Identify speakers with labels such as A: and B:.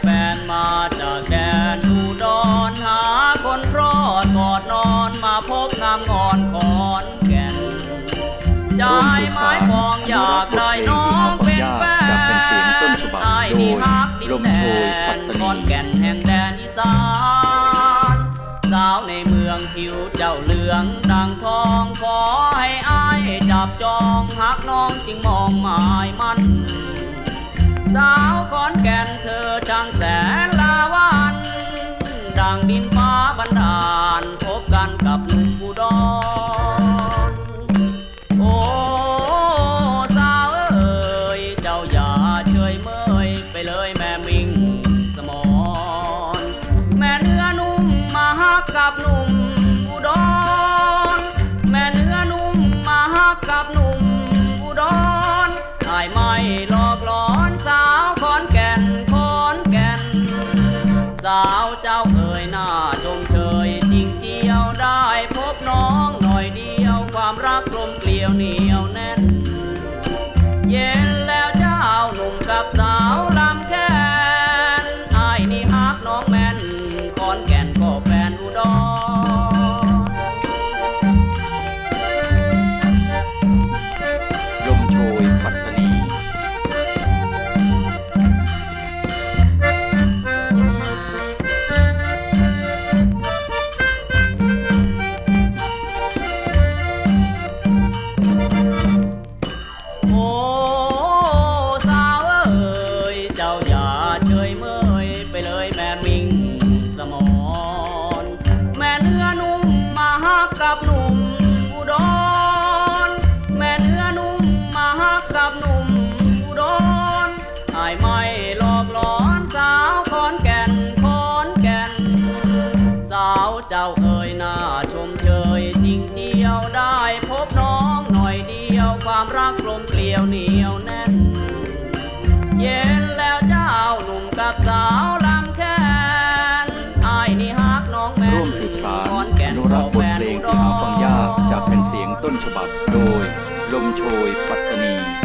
A: แฟนมาจากแดนอุดรหาคนรอดกอดนอนมาพบงามงอนขอนแก่นใจไม้ฟองอยากได้น้องเป็นแฟนไอ้ที่ฮักดินแดนขอนแก่นแห่งแดนอีสานสาวในเมืองผิวเจ้าเหลืองดังทองขอให้อ้ายจับจองหักน้องจึงมองหมายมันสาวขอนแก่นเธอ ช่า สาวเจ้าเอ่ยหน้าชมเชยจริงเจียวได้พบน้องหน่อยเดียว ความรักกลมเกลียวเหนียวแน่น เย็นแล้วเจ้าหนุ่มกับสาวลำแค้นไอ้ายนี่ฮักน้องแม่น ไม่หลอกหลอนสาวขอนแก่นขอนแก่น สาวเจ้าเอ่ยหน้าชมเชยจริงเจียวได้พบน้องหน่อยเดียวความรักกลมเกลียวเหนียวแน่น เย็นแล้วเจ้าหนุ่มกับสาวลำแค้นไอ้นี่ฮักน้องแม่น
B: ร่วมสืบสาร
A: อนแก่
B: นนุรักษ์บทเพลงที่หาฟังยากจากเป็นเสียงต้นฉบับโดย ลมโชยปัตตานี